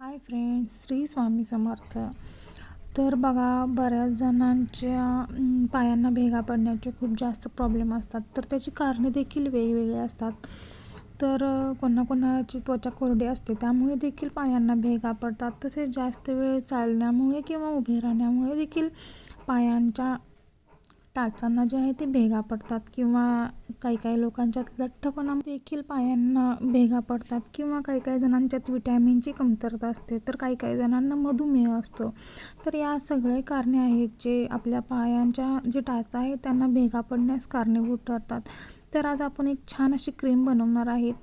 Hi friends Shri Swami Samarth. तर बघा बऱ्याच जणांच्या पायांना भेगा पडण्याचे खूप जास्त प्रॉब्लेम असतात. तर त्याची कारणे देखील वेगवेगळी असतात. तर कोणाकोणाची त्वचा कोरडी असते त्यामुळे देखील पायांना भेगा पडतात. तसेच जास्त वेळ चालण्यामुळे किंवा उभे राहण्यामुळे देखील पायांच्या टाचांना जे आहे ते भेगा पडतात किंवा काही काही लोकांच्यात लठ्ठपणा देखील पायांना भेगा पडतात किंवा काही काही जणांच्यात विटॅमिनची कमतरता असते तर काही काही जणांना मधुमेह असतो. तर या सगळे कारणे आहेत जे आपल्या पायांच्या जे टाचा आहे त्यांना भेगा पडण्यास कारणीभूत ठरतात तर आज आपण एक छान अशी क्रीम बनवणार आहेत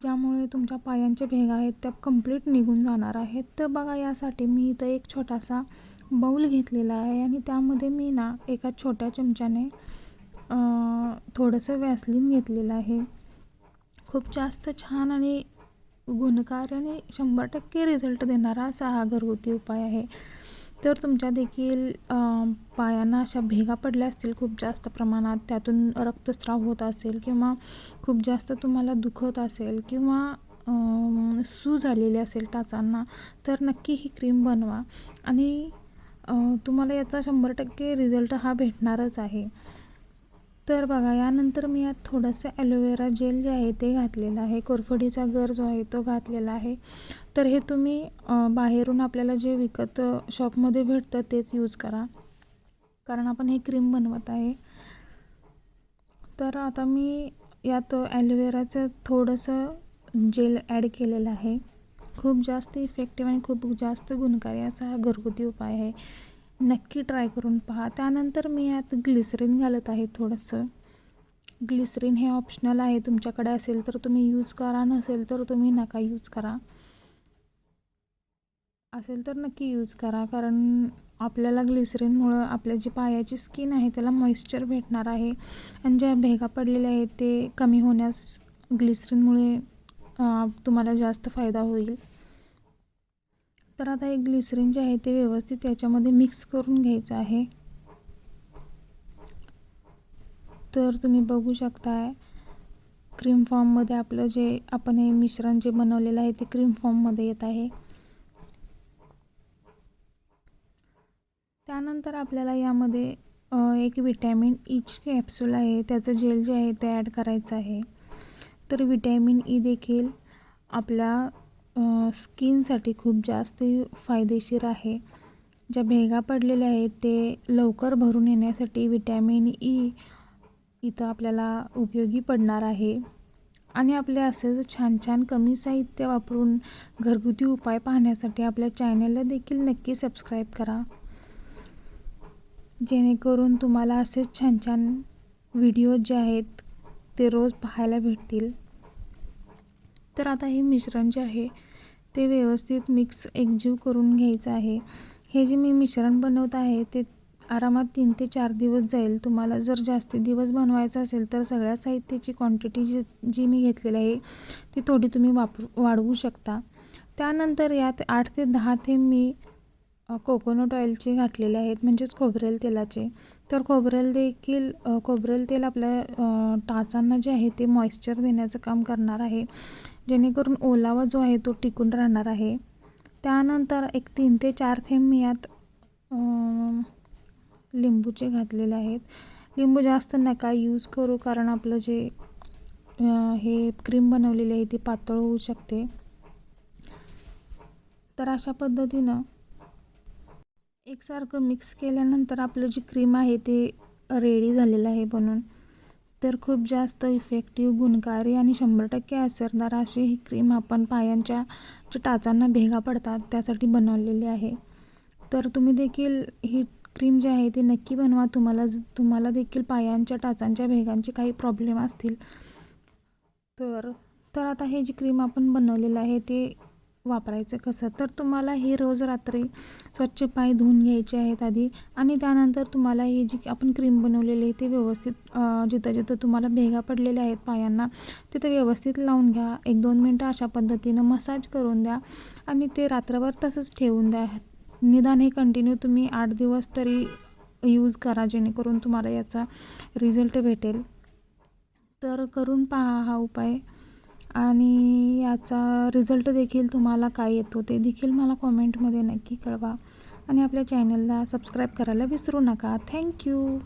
ज्यामुळे तुमच्या पायांच्या भेगा आहेत त्या कंप्लीट निघून जाणार आहेत. तर बघा यासाठी मी इथं एक छोटासा बाऊल घेतलेला आहे आणि त्यामध्ये मी ना एका छोट्या चमच्याने थोडंसं वॅसलिन घेतलेलं आहे. खूप जास्त छान आणि गुणकार आणि शंभर टक्के रिझल्ट देणारा असा हा घरगुती उपाय आहे. तर तुमच्या देखील पायांना अशा भेगा पडल्या असतील खूप जास्त प्रमाणात त्यातून रक्तस्राव होत असेल किंवा खूप जास्त तुम्हाला दुखत असेल किंवा सू सूज आलेली असेल टाचांना तर नक्की ही क्रीम बनवा. आणि तुम्हाला याचा शंभर टक्के रिझल्ट हा भेटणारच आहे. तर बघा यानंतर मी यात थोडंसं ॲलोवेरा जेल जे आहे ते घातलेलं आहे. कोरफडीचा गर जो आहे तो घातलेला आहे. तर हे तुम्ही बाहेरून आपल्याला जे विकत शॉपमध्ये भेटतं तेच यूज करा. कारण आपण हे क्रीम बनवत आहे. तर आता मी यात ॲलोवेराचं थोडंसं जेल ॲड केलेलं आहे. खूप जास्त इफेक्टिव्ह आणि खूप जास्त गुणकारी असा हा घरगुती उपाय आहे. नक्की ट्राय करून पहा. त्यानंतर मी यात ग्लिसरीन घालत आहे थोडंसं. ग्लिसरीन हे ऑप्शनल आहे तुमच्याकडे असेल तर तुम्ही यूज करा. नसेल तर तुम्ही नका यूज करा. असेल तर नक्की यूज करा. कारण आपल्याला ग्लिसरीनमुळं आपल्या जी पायाची स्किन आहे त्याला मॉइश्चर भेटणार आहे. आणि ज्या भेगा पडलेल्या आहेत ते कमी होण्यास ग्लिसरीनमुळे तुम्हाला जास्त फायदा होईल. तर आता एक ग्लिसरीन जे आहे ते व्यवस्थित याच्यामध्ये मिक्स करून घ्यायचं आहे. तर तुम्ही बघू शकताय क्रीम फॉर्ममध्ये आपलं जे आपण हे मिश्रण जे बनवलेलं आहे ते क्रीम फॉर्ममध्ये येत आहे. त्यानंतर आपल्याला यामध्ये एक विटॅमिन ईच कॅप्सूल आहे. त्याचं जेल जे आहे ते ॲड करायचं आहे. तर विटॅमिन ई e देखील आपल्या स्किनसाठी खूप जास्त फायदेशीर आहे. ज्या भेगा पडलेल्या आहेत ते लवकर भरून येण्यासाठी विटॅमिन ई e इथं आपल्याला उपयोगी पडणार आहे. आणि आपले असेच छान छान कमी साहित्य वापरून घरगुती उपाय पाहण्यासाठी आपल्या चॅनलला देखील नक्की सबस्क्राईब करा. जेणेकरून तुम्हाला असेच छान छान व्हिडिओ जे आहेत ते रोज पाहायला भेटतील. तर आता हे मिश्रण जे आहे ते व्यवस्थित मिक्स एकजीव करून घ्यायचं आहे. हे जे मी मिश्रण बनवत आहे ते आरामात तीन ते चार दिवस जाईल. तुम्हाला जर जास्त दिवस बनवायचं असेल तर सगळ्या साहित्याची क्वांटिटी जी जी मी घेतलेली आहे ती थोडी तुम्ही वापरू वाढवू शकता. त्यानंतर यात आठ ते दहा थेंब मी कोकोनट ऑइलचे घातलेले आहेत म्हणजेच खोबरेल तेलाचे. तर खोबरेल देखील खोबरेल तेल आपल्या टाचांना जे आहे ते मॉइश्चर देण्याचं काम करणार आहे. जेणेकरून ओलावा जो आहे तो टिकून राहणार आहे. त्यानंतर एक तीन ते चार थेंब मी यात लिंबूचे घातलेले आहेत. लिंबू जास्त नका यूज करू कारण आपलं जे हे क्रीम बनवलेली आहे ती पातळ होऊ शकते. तर अशा पद्धतीनं एकसारखं मिक्स केल्यानंतर आपलं जी क्रीम आहे ते रेडी झालेलं आहे बनून. तर खूप जास्त इफेक्टिव्ह गुणकारी आणि शंभर टक्के असरदार अशी ही क्रीम आपण पायांच्या ज्या टाचांना भेगा पडतात त्यासाठी बनवलेली आहे. तर तुम्ही देखील ही क्रीम जी आहे ती नक्की बनवा. तुम्हाला ज- तुम्हाला देखील पायांच्या टाचांच्या भेगांचे काही प्रॉब्लेम असतील. तर तर आता हे जी क्रीम आपण बनवलेलं आहे ते वापरायचं कसं? तर तुम्हाला हे रोज रात्री स्वच्छ पाय धुवून घ्यायचे आहेत आधी आणि त्यानंतर तुम्हाला ही जी आपण क्रीम बनवलेली आहे ती व्यवस्थित जिथं जिथं तुम्हाला भेगा पडलेल्या आहेत पायांना तिथं व्यवस्थित लावून घ्या. एक दोन मिनटं अशा पद्धतीनं मसाज करून द्या आणि ते रात्रभर तसंच ठेवून द्या. निदान हे कंटिन्यू तुम्ही आठ दिवस तरी यूज करा जेणेकरून तुम्हाला याचा रिझल्ट भेटेल. तर करून पहा हा उपाय. आणि याचा रिझल्ट देखील तुम्हाला काय येतो ते देखील मला कॉमेंटमध्ये नक्की कळवा. आणि आपल्या चॅनलला सबस्क्राईब करायला विसरू नका. थँक्यू